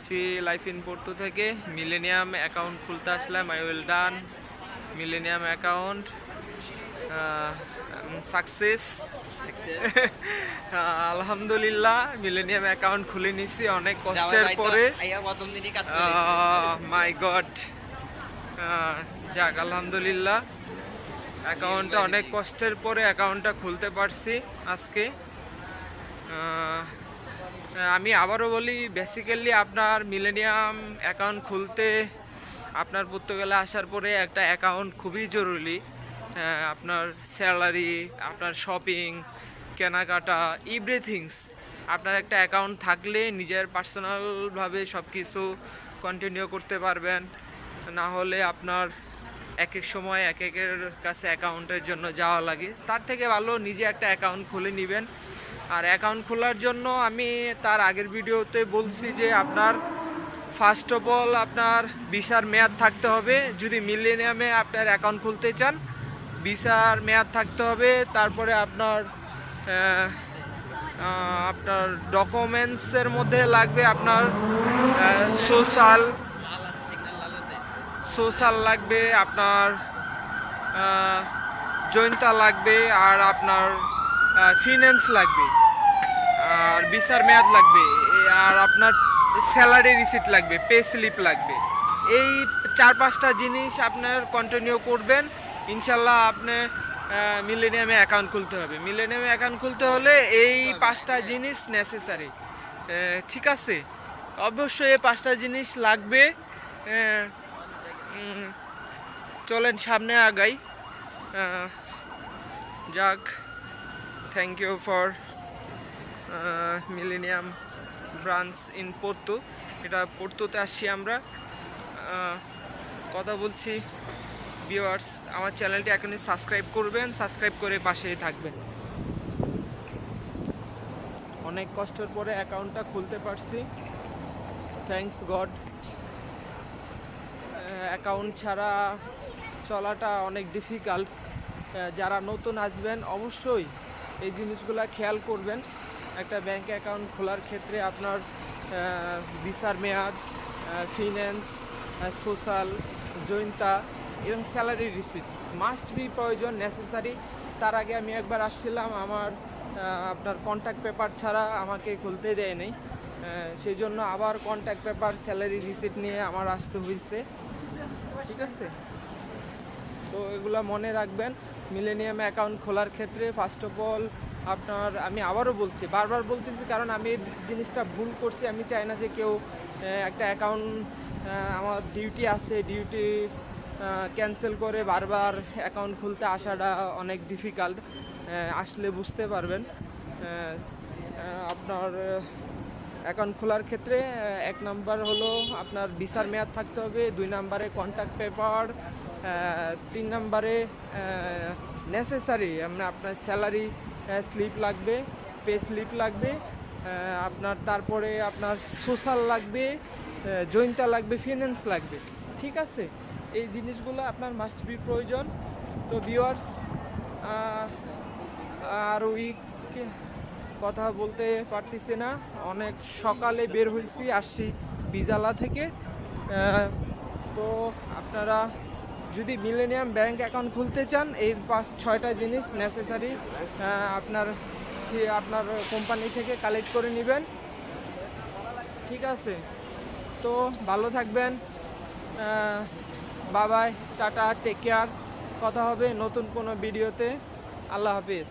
বলছি life in Porto থেকে। Millennium account খুলতে আসলাম I will done millennium account success আলহামদুলিল্লাহ মিলেনিয়াম অ্যাকাউন্ট খুলে নিছি অনেক কষ্টের পরে। মাই গড যাক আলহামদুলিল্লাহ। অ্যাকাউন্টটা অনেক কষ্টের পরে অ্যাকাউন্টটা খুলতে পারছি আজকে। আমি আবারও বলি বেসিক্যালি আপনার মিলেনিয়াম অ্যাকাউন্ট খুলতে, আপনার পর্তুগালে আসার পরে একটা অ্যাকাউন্ট খুবই জরুরি। আপনার স্যালারি আপনার শপিং কেনাকাটা এভরিথিংস আপনার একটা অ্যাকাউন্ট থাকলে নিজের পার্সোনালভাবে সব কিছু কন্টিনিউ করতে পারবেন। না হলে আপনার এক এক সময় এক একের কাছে অ্যাকাউন্টের জন্য যাওয়া লাগে। তার থেকে ভালো নিজে একটা অ্যাকাউন্ট খুলে নেবেন। আর অ্যাকাউন্ট খোলার জন্য আমি তার আগের ভিডিওতে বলছি যে আপনার ফার্স্ট অফ অল আপনার ভিসার মেয়াদ থাকতে হবে। যদি মিলেনিয়ামে আপনার অ্যাকাউন্ট খুলতে চান, ভিসার মেয়াদ থাকতে হবে। তারপরে আপনার আপনার ডকুমেন্টসের মধ্যে লাগবে আপনার সোশ্যাল সোশ্যাল লাগবে আপনার জৈন্তা লাগবে আর আপনার ফিনান্স লাগবে আর বিচার মেয়াদ লাগবে আর আপনার স্যালারি রিসিট লাগবে পে স্লিপ লাগবে। এই চার পাঁচটা জিনিস আপনার কন্টিনিউ করবেন ইনশাল্লাহ আপনি মিলেনিয়ামে অ্যাকাউন্ট খুলতে হবে। মিলেনিয়ামে অ্যাকাউন্ট খুলতে হলে এই পাঁচটা জিনিস নেসেসারি ঠিক আছে? অবশ্যই এই পাঁচটা জিনিস লাগবে। চলেন সামনে আগাই। আহ, যাক thank you for millennium branch in Porto এটা পোর্তোতে আসছি আমরা। কথা বলছি ভিউয়ার্স আমার চ্যানেলটি এখনই সাবস্ক্রাইব করবেন সাবস্ক্রাইব করে পাশেই থাকবেন। অনেক কষ্টের পরে অ্যাকাউন্টটা খুলতে পারছি। থ্যাঙ্কস গড অ্যাকাউন্ট ছাড়া চলাটা অনেক ডিফিকাল্ট যারা নতুন আসবেন, অবশ্যই এই জিনিসগুলো খেয়াল করবেন। একটা ব্যাংক অ্যাকাউন্ট খোলার ক্ষেত্রে আপনার ভিসার মেয়াদ ফিন্যান্স সোশ্যাল জৈন্তা এবং স্যালারি রিসিপ্ট মাস্ট বি প্রয়োজন নেসেসারি তার আগে আমি একবার আসছিলাম, আমার আপনার কন্ট্যাক্ট পেপার ছাড়া আমাকে খুলতে দেয় নাই। সেই জন্য আবার কন্ট্যাক্ট পেপার স্যালারি রিসিপ্ট নিয়ে আমার আসতে হয়েছে ঠিক আছে? তো এগুলো মনে রাখবেন। মিলেনিয়াম অ্যাকাউন্ট খোলার ক্ষেত্রে ফার্স্ট অফ অল আপনার, আমি আবারও বলছি, বারবার বলতেছি কারণ আমি জিনিসটা ভুল করছি। আমি চাই না যে কেউ একটা অ্যাকাউন্ট আমার ডিউটি আছে ডিউটি ক্যান্সেল করে বারবার অ্যাকাউন্ট খুলতে আসাটা অনেক ডিফিকাল্ট আসলে বুঝতে পারবেন। আপনার অ্যাকাউন্ট খোলার ক্ষেত্রে এক নাম্বার হলো আপনার ভিসার মেয়াদ থাকতে হবে, দুই নাম্বারে কন্ট্যাক্ট পেপার তিন নাম্বারে নেসেসারি মানে আপনার স্যালারি স্লিপ লাগবে পে স্লিপ লাগবে আপনার তারপরে আপনার সোশ্যাল লাগবে জৈন্তা লাগবে ফিনান্স লাগবে, ঠিক আছে? এই জিনিসগুলো আপনার মাস্ট বি প্রয়োজন। তো ভিওয়ার্স আর উইক কথা বলতে পারতেছি না। অনেক সকালে বের হয়েছি, আসছি বিজালা থেকে। তো আপনারা যদি মিলেনিয়াম ব্যাংক অ্যাকাউন্ট খুলতে চান, এই পাঁচ, ছয়টা জিনিস নেসেসারি আপনার আপনার কোম্পানি থেকে কালেক্ট করে নেবেন। ঠিক আছে? তো ভালো থাকবেন। বাবাই টাটা টেক কেয়ার কথা হবে নতুন কোনো ভিডিওতে আল্লাহ হাফিজ।